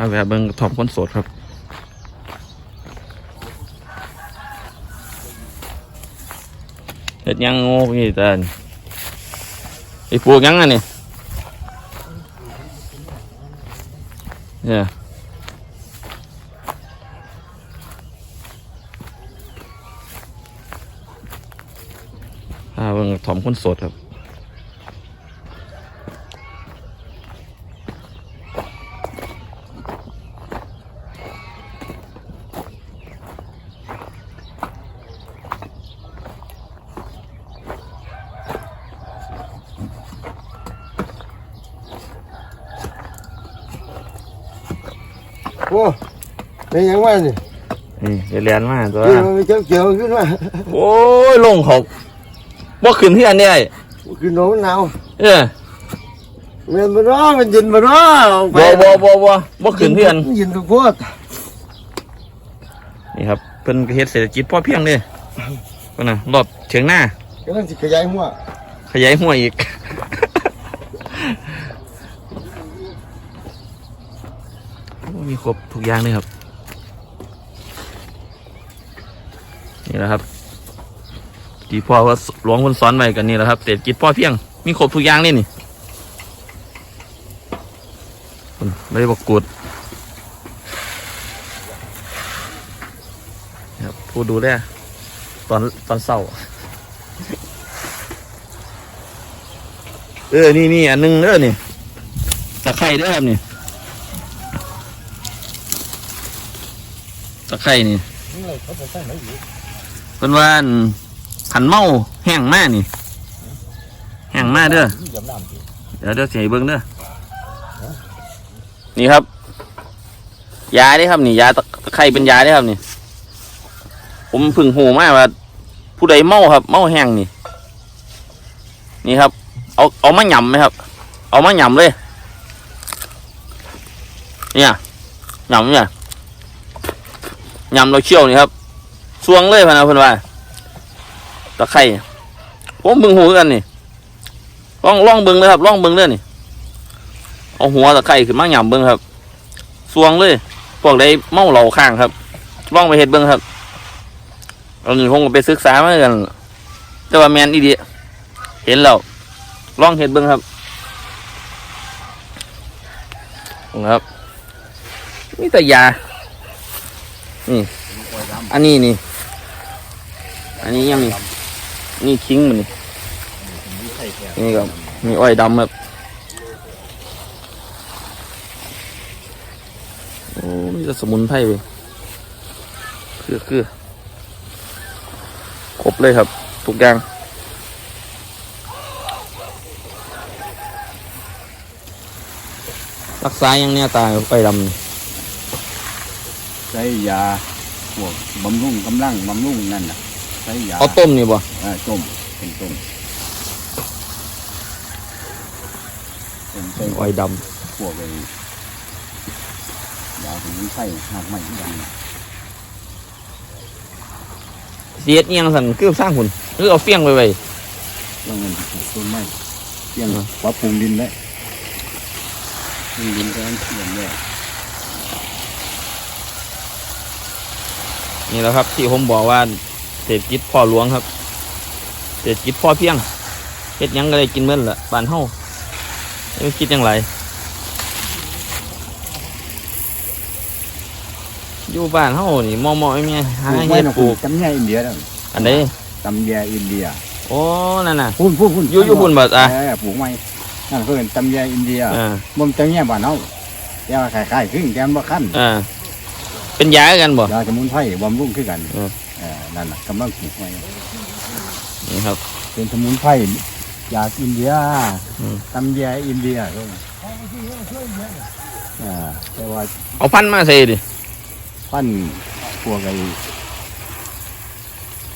าแวะเบิ่งทอมคนสดครับเฮ็ดยังง่พี่ตาไอ้ปูยังอันนี่เนี่ยพาเบิ่งทอมคนสดครับ โอ้เป็นยังไงนี่นี่เดี๋ยวเรียนมาตัวที่มันเจียวเจียวๆขึ้นมาโอ้ยลงเขาบ่ขึ้นที่อันนี้ไอ้คือน้องหนาวเออมันมันร้อนมันเย็นมันร้อนเอาไปบ่บ่บ่บ่บ่ขึ้นที่อันเย็นทุกโคตรนี่ครับเพิ่นก็เฮ็ดเศรษฐกิจพอเพียงเด้เพิ่นน่ะรอบเฉียงหน้ากำลังสิขยายหัวขยายหัวอีก โอ้ มีครบทุกอย่างเลยครับ นี่แหละครับที่พ่อว่าหลวงคนสอนไว้กันนี่แหละครับเศรษฐกิจพ่อเพียง มีครบทุกอย่างเลยนี่ไม่ได้บอกกูดครับผู้ดูแลตอนตอนเศร้าเออ นี่นี่อันหนึงเด้อนี่ตะไคร้เด้อครับนี่ ตะไคร้นี่เป็นว่าอันขันเมาแห้งมากนี่ แห้งมากเด้อเดี๋ยวเดี๋ยวเสียเบิ้งเด้อนี่ครับ ยาได้ครับนี่ ยาตะไคร้เป็นยาได้ครับนี่ ผมเพึ่งหูมากว่า ผู้ใดเมาครับ เมาแห้งนี่ นี่ครับ เอาเอามาหยำไหมครับ เอามาหยำเลย เนี่ยหยำเนี่ยห ยำเราเชี่ยวนี่ครับสวงเลยพะนะเพื่อนว่าตะไคร่ผมเบึงหูกันนี่ลองลองเบึงเลยครับลองเบึงเลยนี่เอาหัวตะไคร่ขึ้นมาหยำเบึงครับสวงเลยพวกใดเมาเหล่าข้างครับลองไปเห็ดเบึงครับเอาหนึ่งคงไปศึกษามากัน แต่ว่าแมนอีดียเห็นแล้วลองเห็ดเบิ้งครับครับนี่แต่ยา นี่ อันนี้นี่ อันนี้ยังนี่ นี่คิงมันนี่ นี่ครับมีอ้อยดำครับโอ้มีแต่สมุนไพรเว้ยคือคือครบเลยครับทุกอย่างรักษาอย่างเนี้ยตายไปดำนี่ ใช้ยาพวกบำรุงกำลังบำรุงนั่นน่ะใช้ยาเอาต้มนี่บ่เอ่อต้มเป็นต้มเป็นใช้อ้อยดพวกไอ้ยาถึงใส่หากไม่ยังำเสียดเอียงสันคือสร้างหุ่นหรือเอาเฟี้ยงไปไว้ต้องเงินปลูกต้นไม้เพียงปรับปรุงดินแล้วปรุงดินก็ต้องเปลี่ยนแล้ว นี่แหล้วครับ ที่ผมบอกว่าเศรษฐกิจพ่อหลวงครับ เศรษฐกิจพ่อเพียงเฮ็ดหยังก็ได้กินเมื่อละบ้านเฮาไม่คิดหยังไรอยู่บ้านเฮานี่มอมอไม่มีหาปลูกไม้เฮ็ดนะปลูกตำแยอินเดียแล้วอันนี้ตำแยอินเดียโอ้นั่นน่ะพุ่นพุ่นพุ่นอยู่อยู่พุ่นบ่อะเออปลูกไม้นั่นเพิ่นตำแยอินเดียอ่าบ่มตำแยบ้านเฮาแต่ว่าคล้ายๆคือแกมบ่คันอ่า เป็นยากันบ่ยาสมุนไพรบำรุงคือกันเออเออนั่นน่ะกำลังปลูกไว้นี่ครับ เป็นสมุนไพรยาอินเดียอืมตำแยอินเดียก็อ่าแต่ว่าเอาพันธุ์มาใส่ดิพันพวกไอ้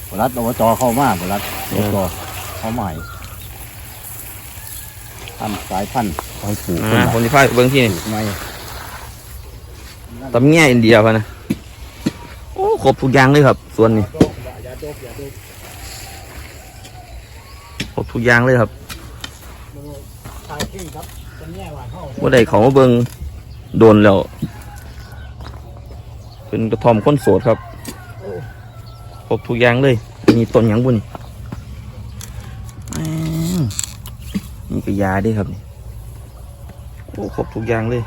บรัฐอบจเข้ามาบรัฐอบจเข้ามาให้พันธุ์สายพันธุ์เอาให้ปลูกอ่าคนที่พาเบิ่งที่นี่ปลูกไม้ ตำแง่อินเดียพะนะโอ้ครบทุกอย่างเลยครับส่วนนี้ครบทุกอย่างเลยครับว่าได้เขาเบิงโดนแล้ว เป็นกระทอมคนโสดครับครบทุกอย่างเลยมีต้นหยังบุญนี่ก็ยาด้วยครับโอ้ครบทุกอย่างเลย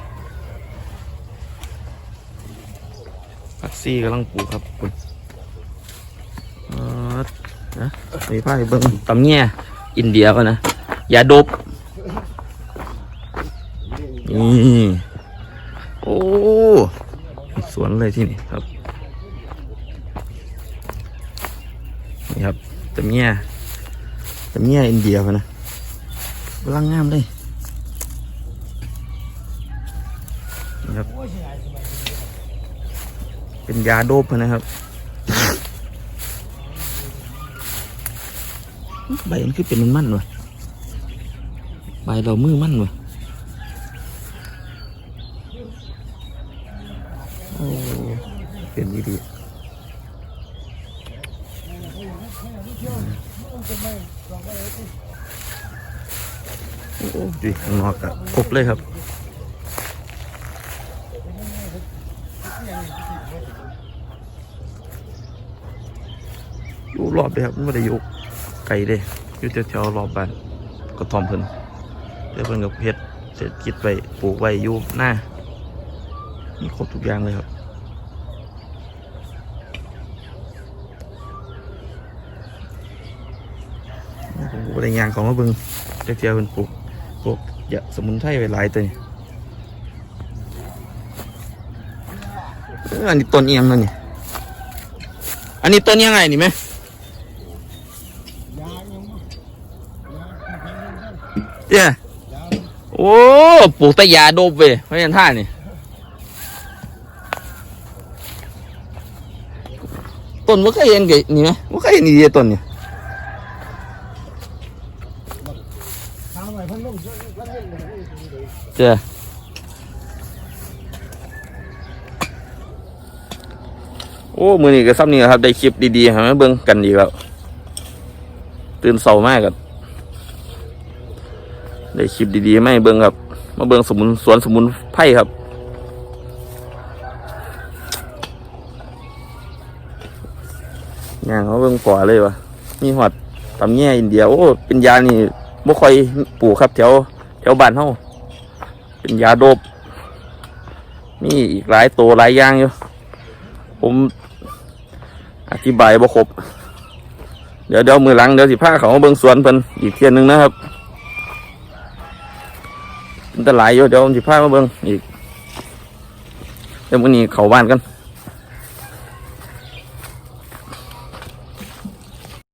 พักซี่กำลังปลูกครับคุณเออนะมีผ้าให้เบิ้งตำเงี้ยอินเดียก็นะยาดบนี่โอ้สวนเลยที่นี่ครับนี่ครับตำเงี้ยตำเงี้ยอินเดียก็นะกำลังงามเลยนี่ครับ เป็นยาโดบนะครับ ใบมันคือเป็นมันมันวะใบเรามือมันวะโอ้เป็นดีดีโอ้ดีงนอกอะครบเลยครับ อยู่รอบเลยครับไม่ได้อยู่ไกลเลยอยู่แถวๆรอบบ้านก็ทอมเพิ่นเดี๋ยวเพิ่นกับเพชรเศรษฐกิจไว้ปลูกไว้อยู่หน้ามีครบทุกอย่างเลยครับผมก็ได้ยางของมาเบิ่งเดี๋ยวเพิ่นปลูกพวกยาสมุนไพรไว้หลายตัวนี่อันนี้ต้นเอียงนั่นนี่ อันนี้ต้นยังไงนี่ไหม เนี่ยโอ้ปลูกแตะยาโดบเว้ยไม่ยันท่านี่ต้นมันเคยเห็นกี่นี่ไหมมันเคยเห็นอีเดียต้นนี่ทางไหนพันลุ่มพันลุ่มเจ้าโอ้มือนี่ก็ซ้ำนี่ครับ ได้คลิปดีๆให้มาเบิ่งกันอีกแล้ว ตื่นเสามากกับ ได้คลิปดีๆไม่เบิ่งครับ มาเบิ่งสมุนสวนสมุนไพรครับย่างเขาเบิ่งก่อเลยวะมีหอดตำแย่อินเดียโอ้เป็นยานี่บ่ค่อยปลูกครับแถวแถวบ้านเฮาเป็นยาโดบมีอีกหลายตัวหลายอย่างอยู่ ผมอธิบายบ่ครบ เดี๋ยวเดี๋ยวมือหลังเดี๋ยวสิพาเขาเบิ่งสวนเพิ่นอีกเที่ยหนึ่งนะครับ เป็นตะหลอยู่เดี๋ยวผมจะพามาเบิ้งอีกเดี๋ยวมื้อนี้เข้าบ้านกัน